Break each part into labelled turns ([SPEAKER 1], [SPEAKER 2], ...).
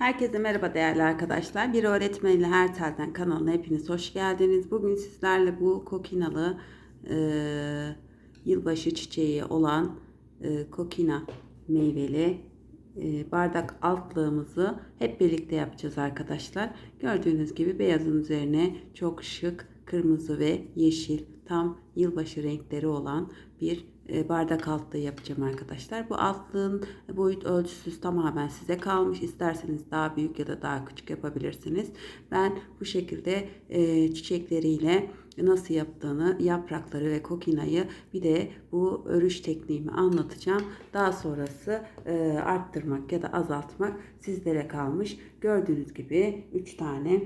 [SPEAKER 1] Herkese merhaba değerli arkadaşlar. Bir öğretmenle her telden kanalına hepiniz hoş geldiniz. Bugün sizlerle bu kokinalı e, yılbaşı çiçeği olan e, kokina meyveli e, bardak altlığımızı hep birlikte yapacağız arkadaşlar. Gördüğünüz gibi beyazın üzerine çok şık kırmızı ve yeşil tam yılbaşı renkleri olan bir e, bardak altlığı yapacağım arkadaşlar. Bu altlığın boyut ölçüsü tamamen size kalmış. İsterseniz daha büyük ya da daha küçük yapabilirsiniz. Ben bu şekilde e, çiçekleriyle nasıl yaptığını, yaprakları ve kokinayı bir de bu örüş tekniğimi anlatacağım. Daha sonrası e, arttırmak ya da azaltmak sizlere kalmış. Gördüğünüz gibi 3 tane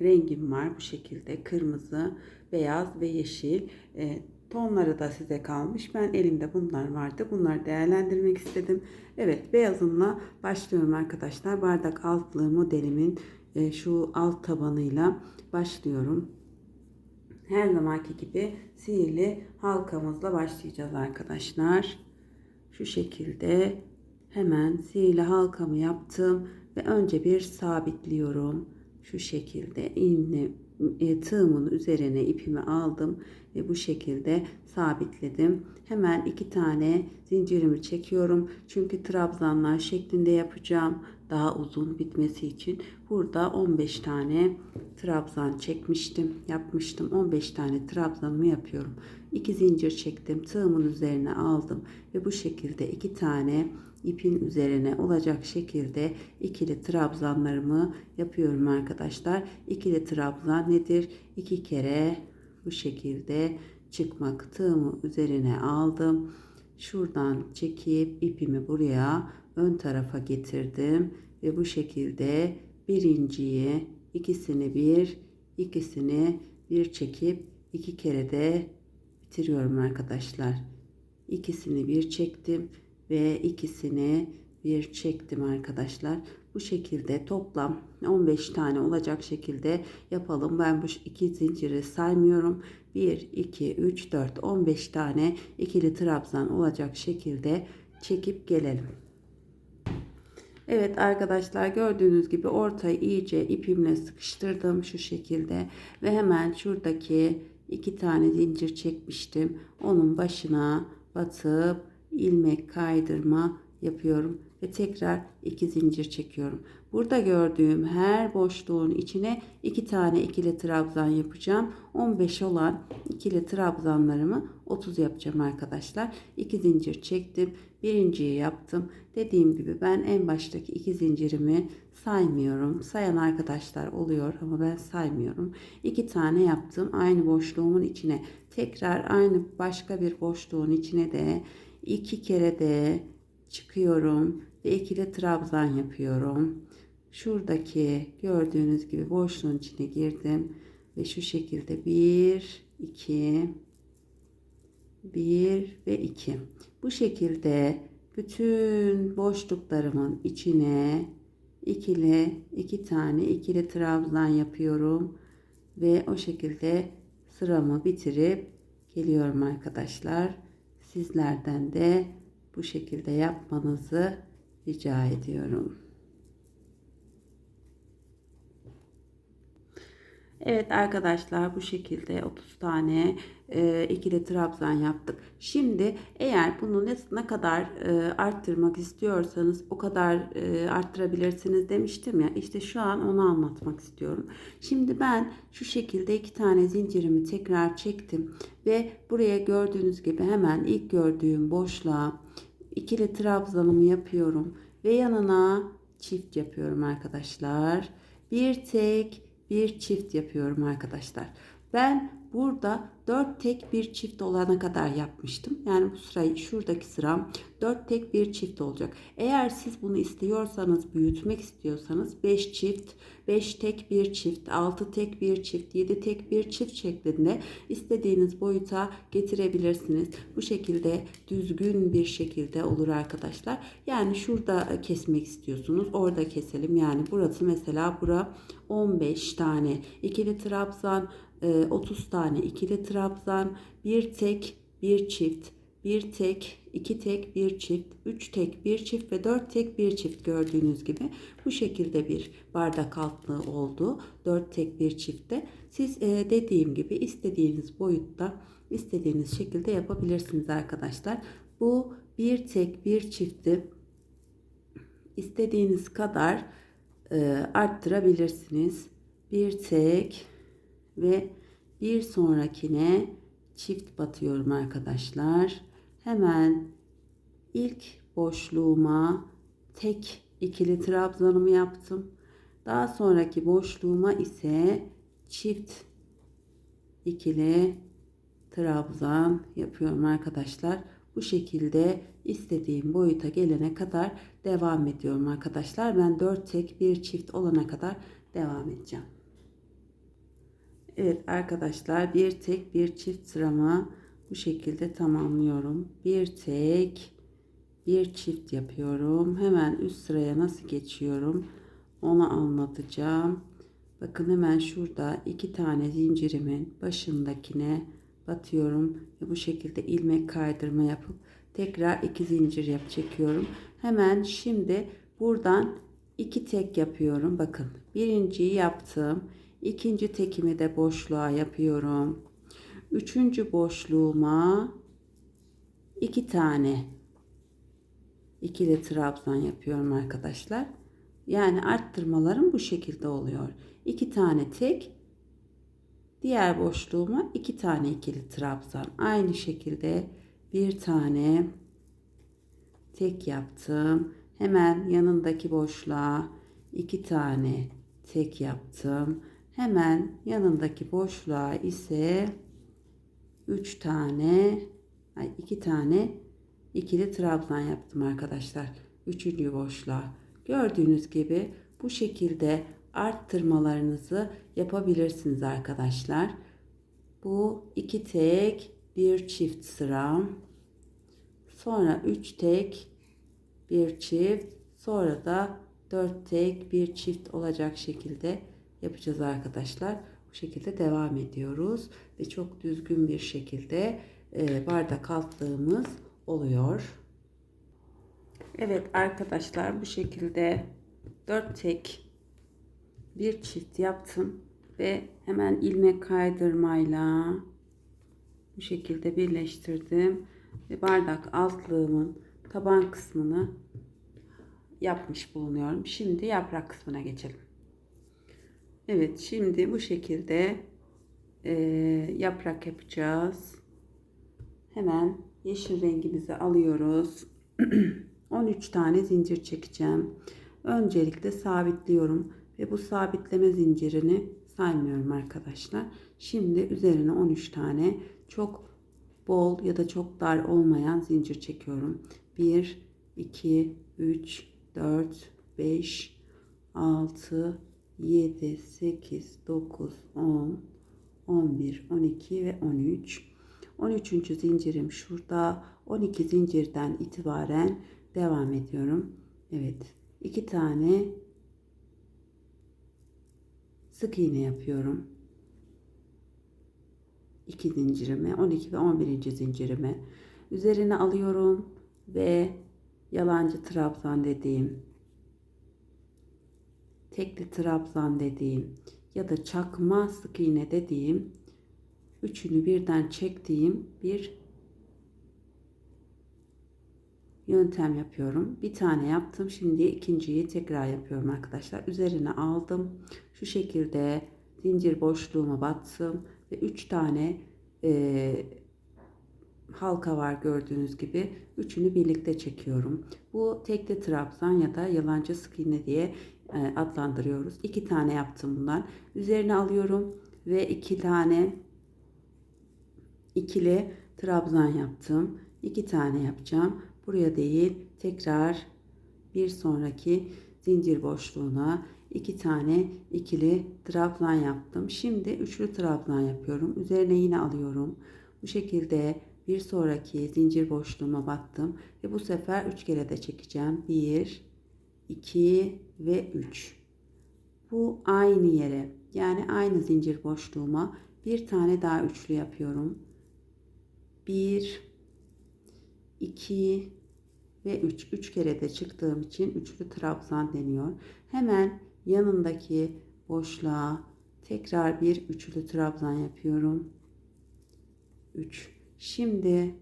[SPEAKER 1] rengim var bu şekilde kırmızı, beyaz ve yeşil. Tonları da size kalmış. Ben elimde bunlar vardı. Bunları değerlendirmek istedim. Evet beyazımla başlıyorum arkadaşlar. Bardak altlığı modelimin e, şu alt tabanıyla başlıyorum. Her zamanki gibi sihirli halkamızla başlayacağız arkadaşlar. Şu şekilde hemen sihirli halkamı yaptım ve önce bir sabitliyorum. Şu şekilde iğne e, tığımın üzerine ipimi aldım ve bu şekilde sabitledim. Hemen iki tane zincirimi çekiyorum. Çünkü trabzanlar şeklinde yapacağım. Daha uzun bitmesi için. Burada 15 tane trabzan çekmiştim. Yapmıştım. 15 tane trabzanımı yapıyorum. İki zincir çektim. Tığımın üzerine aldım. Ve bu şekilde iki tane ipin üzerine olacak şekilde ikili trabzanlarımı yapıyorum arkadaşlar. İkili trabzan nedir? İki kere bu şekilde çıkmak tığımı üzerine aldım. Şuradan çekip ipimi buraya ön tarafa getirdim ve bu şekilde birinciyi ikisini bir ikisini bir çekip iki kere de bitiriyorum arkadaşlar. İkisini bir çektim ve ikisini bir çektim arkadaşlar. Bu şekilde toplam 15 tane olacak şekilde yapalım. Ben bu iki zinciri saymıyorum. 1, 2, 3, 4, 15 tane ikili trabzan olacak şekilde çekip gelelim. Evet arkadaşlar gördüğünüz gibi ortayı iyice ipimle sıkıştırdım şu şekilde ve hemen şuradaki iki tane zincir çekmiştim. Onun başına batıp ilmek kaydırma yapıyorum ve tekrar iki zincir çekiyorum. Burada gördüğüm her boşluğun içine iki tane ikili trabzan yapacağım. 15 olan ikili trabzanlarımı 30 yapacağım arkadaşlar. İki zincir çektim. Birinciyi yaptım. Dediğim gibi ben en baştaki iki zincirimi saymıyorum. Sayan arkadaşlar oluyor ama ben saymıyorum. İki tane yaptım. Aynı boşluğumun içine tekrar aynı başka bir boşluğun içine de iki kere de çıkıyorum ve ikili trabzan yapıyorum. Şuradaki gördüğünüz gibi boşluğun içine girdim ve şu şekilde 1 2 1 ve 2. Bu şekilde bütün boşluklarımın içine ikili iki tane ikili trabzan yapıyorum ve o şekilde sıramı bitirip geliyorum arkadaşlar. Sizlerden de bu şekilde yapmanızı rica ediyorum. Evet arkadaşlar bu şekilde 30 tane e, ikili trabzan yaptık. Şimdi eğer bunu ne, ne kadar e, arttırmak istiyorsanız o kadar e, arttırabilirsiniz demiştim ya. İşte şu an onu anlatmak istiyorum. Şimdi ben şu şekilde iki tane zincirimi tekrar çektim ve buraya gördüğünüz gibi hemen ilk gördüğüm boşluğa ikili trabzanımı yapıyorum ve yanına çift yapıyorum arkadaşlar. Bir tek bir çift yapıyorum arkadaşlar. Ben burada 4 tek bir çift olana kadar yapmıştım. Yani bu sırayı şuradaki sıram 4 tek bir çift olacak. Eğer siz bunu istiyorsanız büyütmek istiyorsanız 5 çift, 5 tek bir çift, 6 tek bir çift, 7 tek bir çift şeklinde istediğiniz boyuta getirebilirsiniz. Bu şekilde düzgün bir şekilde olur arkadaşlar. Yani şurada kesmek istiyorsunuz. Orada keselim. Yani burası mesela bura 15 tane ikili trabzan 30 tane ikili trabzan, bir tek, bir çift bir tek, iki tek, bir çift, üç tek, bir çift ve dört tek, bir çift gördüğünüz gibi bu şekilde bir bardak altlığı oldu. Dört tek, bir çiftte. Siz e, dediğim gibi istediğiniz boyutta, istediğiniz şekilde yapabilirsiniz arkadaşlar. Bu bir tek, bir çifti istediğiniz kadar e, arttırabilirsiniz. Bir tek ve bir sonrakine çift batıyorum arkadaşlar. Hemen ilk boşluğuma tek ikili trabzanımı yaptım. Daha sonraki boşluğuma ise çift ikili trabzan yapıyorum arkadaşlar. Bu şekilde istediğim boyuta gelene kadar devam ediyorum arkadaşlar. Ben 4 tek bir çift olana kadar devam edeceğim. Evet arkadaşlar bir tek bir çift sıramı bu şekilde tamamlıyorum. Bir tek bir çift yapıyorum. Hemen üst sıraya nasıl geçiyorum onu anlatacağım. Bakın hemen şurada iki tane zincirimin başındakine batıyorum ve bu şekilde ilmek kaydırma yapıp tekrar iki zincir yap çekiyorum. Hemen şimdi buradan iki tek yapıyorum. Bakın birinciyi yaptım. İkinci tekimi de boşluğa yapıyorum. Üçüncü boşluğuma iki tane ikili trabzan yapıyorum arkadaşlar. Yani arttırmalarım bu şekilde oluyor. İki tane tek diğer boşluğuma iki tane ikili trabzan. Aynı şekilde bir tane tek yaptım. Hemen yanındaki boşluğa iki tane tek yaptım. Hemen yanındaki boşluğa ise 3 tane ay 2 tane ikili trabzan yaptım arkadaşlar. Üçüncü boşluğa. Gördüğünüz gibi bu şekilde arttırmalarınızı yapabilirsiniz arkadaşlar. Bu iki tek bir çift sıra. Sonra üç tek bir çift. Sonra da dört tek bir çift olacak şekilde yapacağız arkadaşlar. Bu şekilde devam ediyoruz ve çok düzgün bir şekilde e, bardak altlığımız oluyor. Evet arkadaşlar bu şekilde 4 tek bir çift yaptım ve hemen ilmek kaydırmayla bu şekilde birleştirdim ve bardak altlığımın taban kısmını yapmış bulunuyorum. Şimdi yaprak kısmına geçelim. Evet şimdi bu şekilde e, yaprak yapacağız. Hemen yeşil rengimizi alıyoruz. 13 tane zincir çekeceğim. Öncelikle sabitliyorum ve bu sabitleme zincirini saymıyorum arkadaşlar. Şimdi üzerine 13 tane çok bol ya da çok dar olmayan zincir çekiyorum. 1 2 3 4 5 6 7, 8, 9, 10, 11, 12 ve 13. 13. zincirim şurada. 12 zincirden itibaren devam ediyorum. Evet. 2 tane sık iğne yapıyorum. 2 zincirimi 12 ve 11. zincirimi üzerine alıyorum ve yalancı trabzan dediğim tekli trabzan dediğim ya da çakma sık iğne dediğim üçünü birden çektiğim bir yöntem yapıyorum. Bir tane yaptım. Şimdi ikinciyi tekrar yapıyorum arkadaşlar. Üzerine aldım. Şu şekilde zincir boşluğuma battım ve üç tane e, halka var gördüğünüz gibi. Üçünü birlikte çekiyorum. Bu tekli trabzan ya da yalancı sık iğne diye adlandırıyoruz. İki tane yaptım bundan. Üzerine alıyorum ve iki tane ikili trabzan yaptım. İki tane yapacağım. Buraya değil tekrar bir sonraki zincir boşluğuna iki tane ikili trabzan yaptım. Şimdi üçlü trabzan yapıyorum. Üzerine yine alıyorum. Bu şekilde bir sonraki zincir boşluğuma battım ve bu sefer üç kere de çekeceğim. 1 2 ve 3. Bu aynı yere yani aynı zincir boşluğuma bir tane daha üçlü yapıyorum. 1 2 ve 3. 3 kere de çıktığım için üçlü trabzan deniyor. Hemen yanındaki boşluğa tekrar bir üçlü trabzan yapıyorum. 3. Şimdi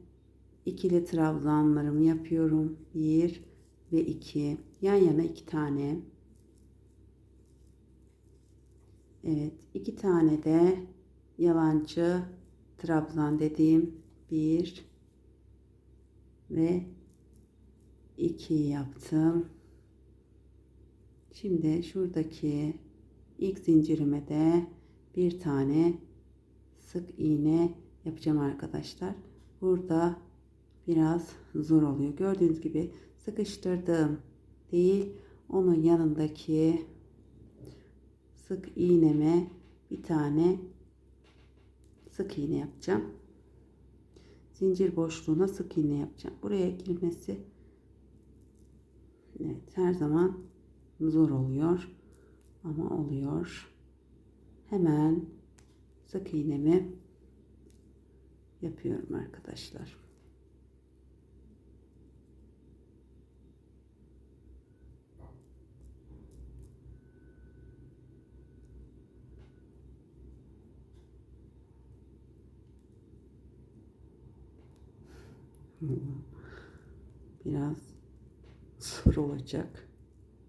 [SPEAKER 1] ikili trabzanlarımı yapıyorum. 1 ve 2. Yan yana iki tane. Evet, iki tane de yalancı trabzan dediğim 1 ve 2 yaptım. Şimdi şuradaki ilk zincirime de bir tane sık iğne yapacağım arkadaşlar. Burada biraz zor oluyor. Gördüğünüz gibi sıkıştırdığım değil onun yanındaki sık iğneme bir tane sık iğne yapacağım. Zincir boşluğuna sık iğne yapacağım. Buraya girmesi evet, her zaman zor oluyor ama oluyor. Hemen sık iğnemi yapıyorum arkadaşlar. Biraz zor olacak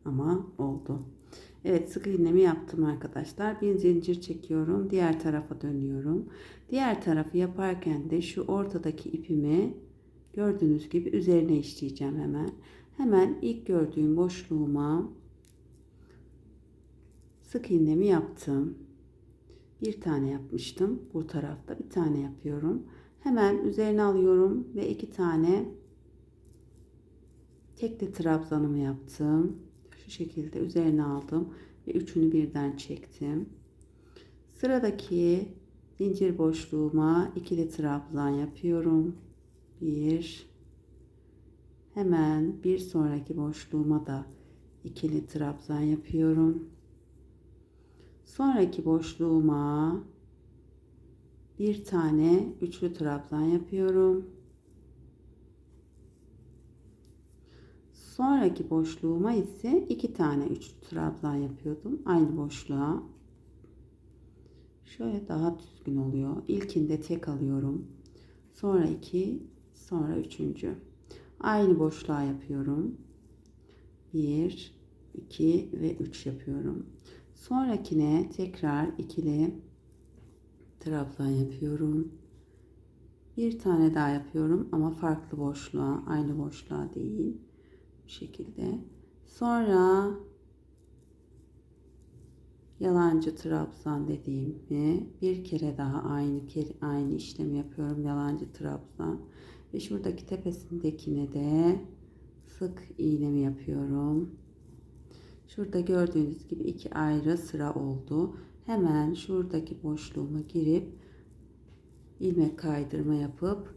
[SPEAKER 1] ama oldu. Evet sık iğnemi yaptım arkadaşlar. Bir zincir çekiyorum. Diğer tarafa dönüyorum. Diğer tarafı yaparken de şu ortadaki ipimi gördüğünüz gibi üzerine işleyeceğim hemen. Hemen ilk gördüğüm boşluğuma sık iğnemi yaptım. Bir tane yapmıştım. Bu tarafta bir tane yapıyorum. Hemen üzerine alıyorum ve iki tane tekli trabzanımı yaptım. Şu şekilde üzerine aldım ve üçünü birden çektim. Sıradaki zincir boşluğuma ikili trabzan yapıyorum. Bir. Hemen bir sonraki boşluğuma da ikili trabzan yapıyorum. Sonraki boşluğuma bir tane üçlü trabzan yapıyorum. Sonraki boşluğuma ise iki tane üçlü trabzan yapıyordum. Aynı boşluğa. Şöyle daha düzgün oluyor. İlkinde tek alıyorum. Sonra iki, sonra üçüncü. Aynı boşluğa yapıyorum. Bir, iki ve üç yapıyorum. Sonrakine tekrar ikili trabzan yapıyorum. Bir tane daha yapıyorum ama farklı boşluğa, aynı boşluğa değil. Bu şekilde. Sonra yalancı trabzan dediğimi bir kere daha aynı kere, aynı işlemi yapıyorum. Yalancı trabzan ve şuradaki tepesindekine de sık iğnemi yapıyorum. Şurada gördüğünüz gibi iki ayrı sıra oldu. Hemen şuradaki boşluğuma girip ilmek kaydırma yapıp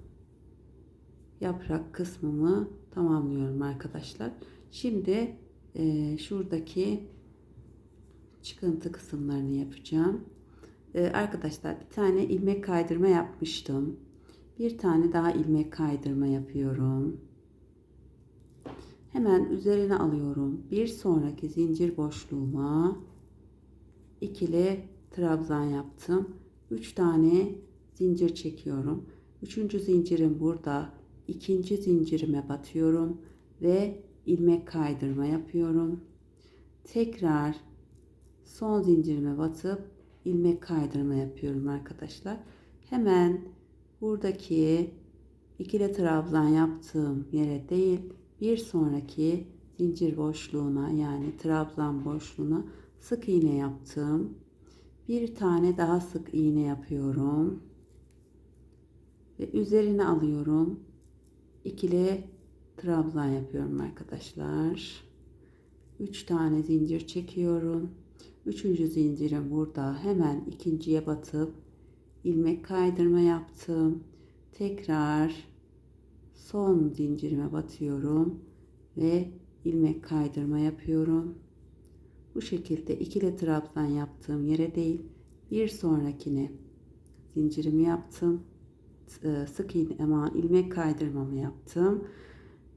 [SPEAKER 1] yaprak kısmımı tamamlıyorum arkadaşlar. Şimdi e, şuradaki çıkıntı kısımlarını yapacağım. E, arkadaşlar bir tane ilmek kaydırma yapmıştım. Bir tane daha ilmek kaydırma yapıyorum. Hemen üzerine alıyorum. Bir sonraki zincir boşluğuma ikili trabzan yaptım. 3 tane zincir çekiyorum. Üçüncü zincirim burada. ikinci zincirime batıyorum ve ilmek kaydırma yapıyorum. Tekrar son zincirime batıp ilmek kaydırma yapıyorum arkadaşlar. Hemen buradaki ikili trabzan yaptığım yere değil bir sonraki zincir boşluğuna yani trabzan boşluğuna sık iğne yaptım. Bir tane daha sık iğne yapıyorum. Ve üzerine alıyorum. İkili trabzan yapıyorum arkadaşlar. 3 tane zincir çekiyorum. Üçüncü zincirim burada. Hemen ikinciye batıp ilmek kaydırma yaptım. Tekrar son zincirime batıyorum ve ilmek kaydırma yapıyorum. Bu şekilde ikili trabzan yaptığım yere değil bir sonrakine zincirimi yaptım. e, sık iğne aman ilmek kaydırmamı yaptım.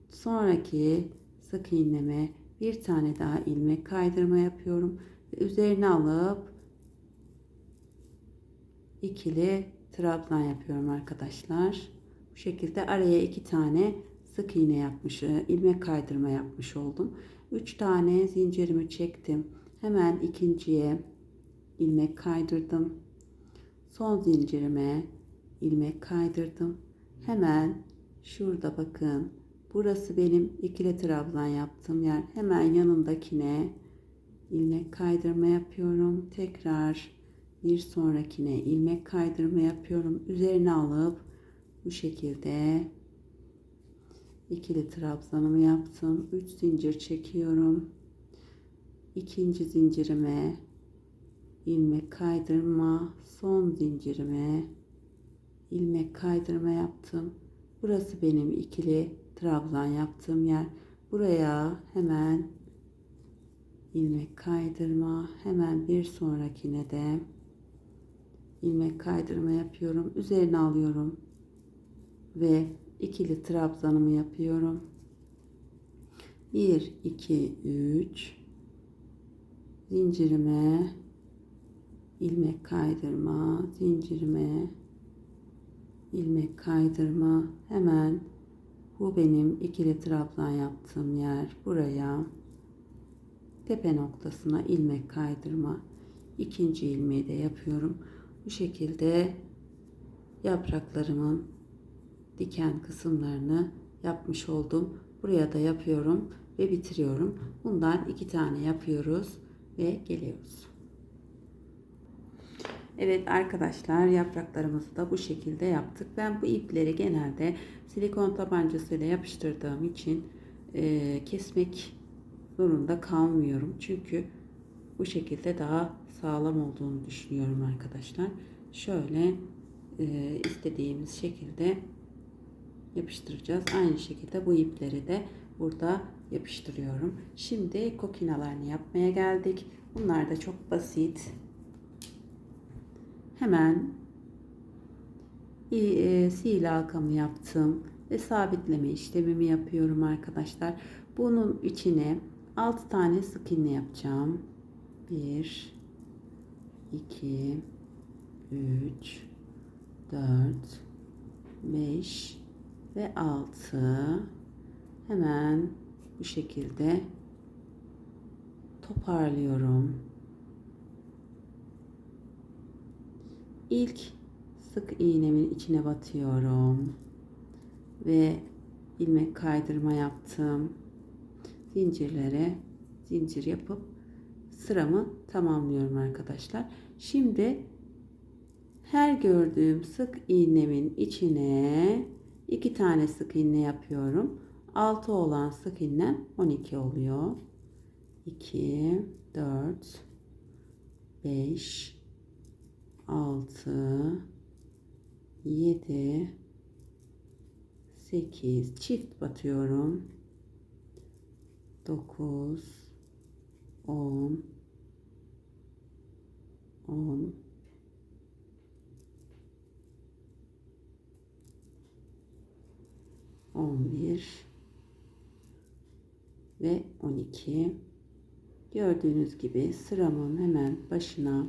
[SPEAKER 1] Sonraki sık iğneme bir tane daha ilmek kaydırma yapıyorum ve üzerine alıp ikili trabzan yapıyorum arkadaşlar. Bu şekilde araya iki tane sık iğne yapmış, e, ilmek kaydırma yapmış oldum. Üç tane zincirimi çektim. Hemen ikinciye ilmek kaydırdım. Son zincirime ilmek kaydırdım. Hemen şurada bakın. Burası benim ikili trabzan yaptığım yer. Hemen yanındakine ilmek kaydırma yapıyorum. Tekrar bir sonrakine ilmek kaydırma yapıyorum. Üzerine alıp bu şekilde ikili trabzanımı yaptım. 3 zincir çekiyorum. İkinci zincirime ilmek kaydırma, son zincirime ilmek kaydırma yaptım. Burası benim ikili trabzan yaptığım yer. Buraya hemen ilmek kaydırma, hemen bir sonrakine de ilmek kaydırma yapıyorum. Üzerine alıyorum ve ikili trabzanımı yapıyorum. 1 2 3 zincirime ilmek kaydırma, zincirime ilmek kaydırma. Hemen bu benim ikili trabzan yaptığım yer. Buraya tepe noktasına ilmek kaydırma. ikinci ilmeği de yapıyorum. Bu şekilde yapraklarımın diken kısımlarını yapmış oldum. Buraya da yapıyorum ve bitiriyorum. Bundan iki tane yapıyoruz ve geliyoruz. Evet arkadaşlar yapraklarımızı da bu şekilde yaptık. Ben bu ipleri genelde silikon tabancasıyla yapıştırdığım için e, kesmek zorunda kalmıyorum. Çünkü bu şekilde daha sağlam olduğunu düşünüyorum arkadaşlar. Şöyle e, istediğimiz şekilde yapıştıracağız. Aynı şekilde bu ipleri de burada yapıştırıyorum. Şimdi kokinalarını yapmaya geldik. Bunlar da çok basit. Hemen e, sil halkamı yaptım ve sabitleme işlemimi yapıyorum arkadaşlar. Bunun içine 6 tane sık iğne yapacağım. 1 2 3 4 5 ve 6 hemen bu şekilde toparlıyorum. İlk sık iğnemin içine batıyorum ve ilmek kaydırma yaptım. Zincirlere zincir yapıp sıramı tamamlıyorum arkadaşlar. Şimdi her gördüğüm sık iğnemin içine iki tane sık iğne yapıyorum. 6 olan sık iğnem 12 oluyor. 2 4 5 6 7 8 çift batıyorum. 9 10 10 11 ve 12 gördüğünüz gibi sıramın hemen başına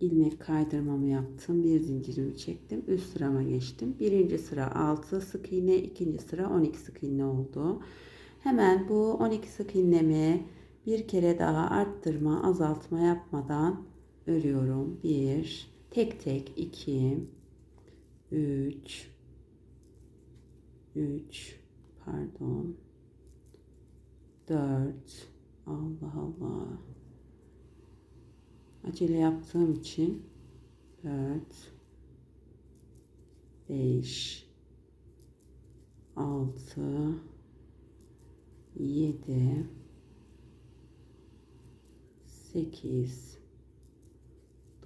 [SPEAKER 1] ilmek kaydırmamı yaptım. Bir zincirimi çektim. Üst sırama geçtim. Birinci sıra 6 sık iğne, ikinci sıra 12 sık iğne oldu. Hemen bu 12 sık iğnemi bir kere daha arttırma, azaltma yapmadan örüyorum. 1 tek tek 2 3 3 pardon. 4 Allah Allah. Acele yaptığım için 4 5 6 7 8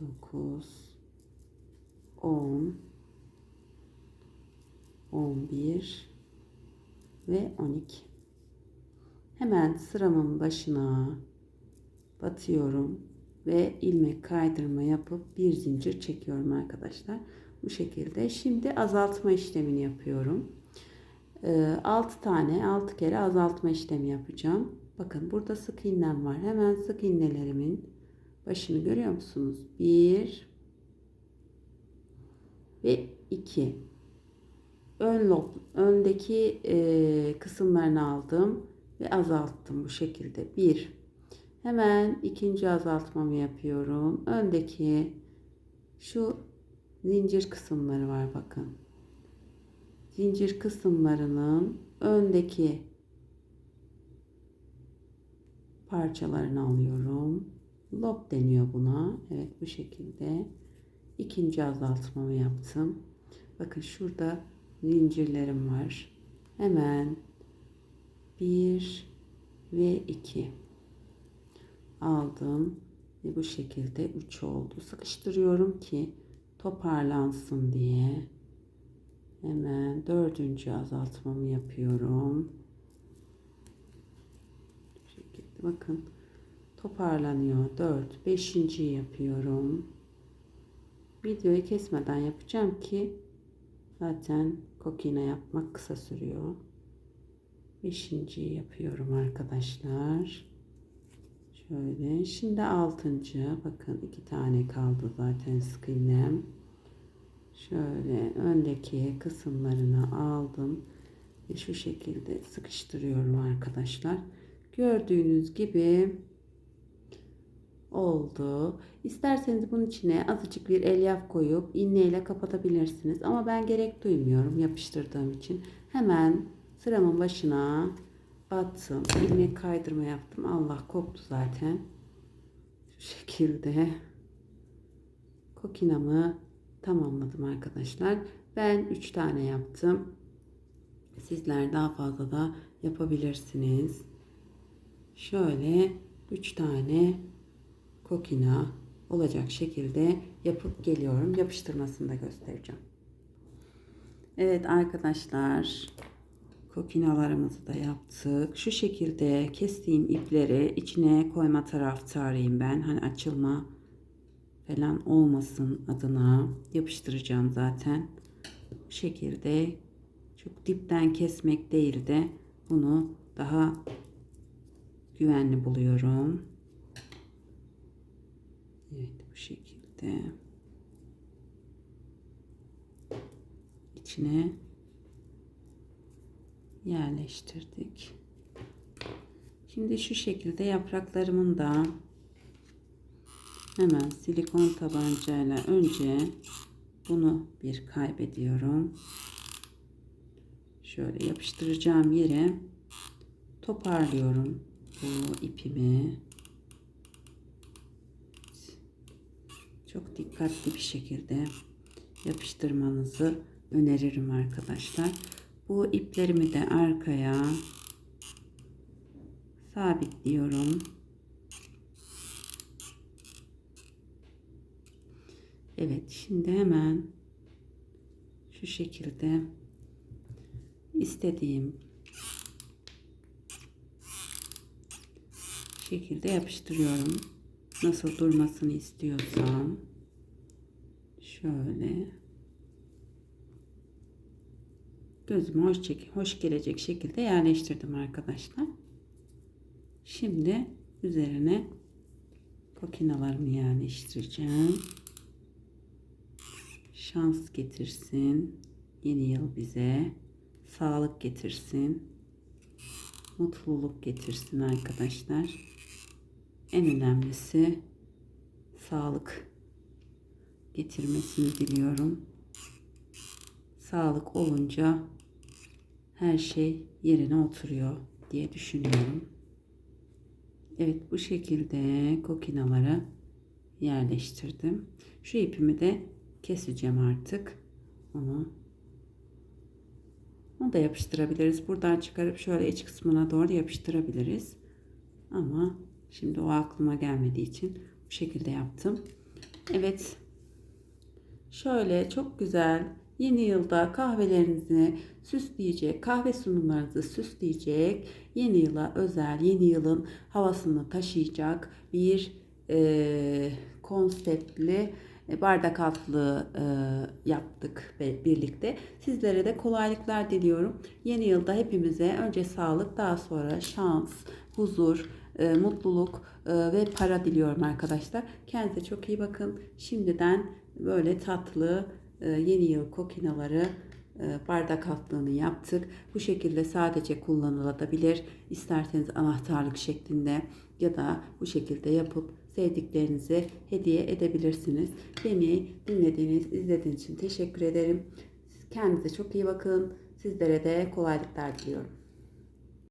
[SPEAKER 1] 9 10 11 ve 12 hemen sıramın başına batıyorum ve ilmek kaydırma yapıp bir zincir çekiyorum arkadaşlar. Bu şekilde. Şimdi azaltma işlemini yapıyorum. 6 tane 6 kere azaltma işlemi yapacağım. Bakın burada sık iğnem var. Hemen sık iğnelerimin başını görüyor musunuz? 1 ve 2. Ön lob, öndeki e, kısımlarını aldım ve azalttım bu şekilde. 1. Hemen ikinci azaltmamı yapıyorum. Öndeki şu zincir kısımları var bakın. Zincir kısımlarının öndeki parçalarını alıyorum. Lob deniyor buna. Evet bu şekilde. ikinci azaltmamı yaptım. Bakın şurada zincirlerim var. Hemen bir ve iki aldım ve bu şekilde 3 oldu. Sıkıştırıyorum ki toparlansın diye. Hemen dördüncü azaltmamı yapıyorum. Bu şekilde bakın toparlanıyor. 4 5. yapıyorum. Videoyu kesmeden yapacağım ki zaten kokina yapmak kısa sürüyor. 5. yapıyorum arkadaşlar. Şöyle. Şimdi altıncı. Bakın iki tane kaldı zaten sık. Şöyle öndeki kısımlarını aldım. Ve şu şekilde sıkıştırıyorum arkadaşlar. Gördüğünüz gibi oldu. İsterseniz bunun içine azıcık bir elyaf koyup iğneyle kapatabilirsiniz. Ama ben gerek duymuyorum yapıştırdığım için. Hemen sıramın başına battım. ilmek kaydırma yaptım. Allah koptu zaten. Şu şekilde kokinamı tamamladım arkadaşlar. Ben 3 tane yaptım. Sizler daha fazla da yapabilirsiniz. Şöyle 3 tane kokina olacak şekilde yapıp geliyorum. Yapıştırmasını da göstereceğim. Evet arkadaşlar kokinalarımızı da yaptık. Şu şekilde kestiğim ipleri içine koyma taraftarıyım ben. Hani açılma falan olmasın adına yapıştıracağım zaten. Bu şekilde çok dipten kesmek değil de bunu daha güvenli buluyorum. Evet bu şekilde içine yerleştirdik. Şimdi şu şekilde yapraklarımın da hemen silikon tabancayla önce bunu bir kaybediyorum. Şöyle yapıştıracağım yere toparlıyorum bu ipimi. Çok dikkatli bir şekilde yapıştırmanızı öneririm arkadaşlar. Bu iplerimi de arkaya sabitliyorum. Evet şimdi hemen şu şekilde istediğim şekilde yapıştırıyorum. Nasıl durmasını istiyorsam şöyle gözüme hoş, çek hoş gelecek şekilde yerleştirdim arkadaşlar. Şimdi üzerine kokinalarımı yerleştireceğim. Şans getirsin. Yeni yıl bize sağlık getirsin. Mutluluk getirsin arkadaşlar. En önemlisi sağlık getirmesini diliyorum. Sağlık olunca her şey yerine oturuyor diye düşünüyorum. Evet bu şekilde kokinaları yerleştirdim. Şu ipimi de keseceğim artık. Onu onu da yapıştırabiliriz. Buradan çıkarıp şöyle iç kısmına doğru yapıştırabiliriz. Ama şimdi o aklıma gelmediği için bu şekilde yaptım. Evet. Şöyle çok güzel yeni yılda kahvelerinizi süsleyecek, kahve sunumlarınızı süsleyecek, yeni yıla özel, yeni yılın havasını taşıyacak bir e, konseptli e, bardak altlığı e, yaptık birlikte. Sizlere de kolaylıklar diliyorum. Yeni yılda hepimize önce sağlık, daha sonra şans, huzur, e, mutluluk e, ve para diliyorum arkadaşlar. Kendinize çok iyi bakın. Şimdiden böyle tatlı e, yeni yıl kokinaları e, bardak altlığını yaptık. Bu şekilde sadece kullanılabilir. İsterseniz anahtarlık şeklinde ya da bu şekilde yapıp sevdiklerinize hediye edebilirsiniz. Beni dinlediğiniz, izlediğiniz için teşekkür ederim. Kendinize çok iyi bakın. Sizlere de kolaylıklar diliyorum.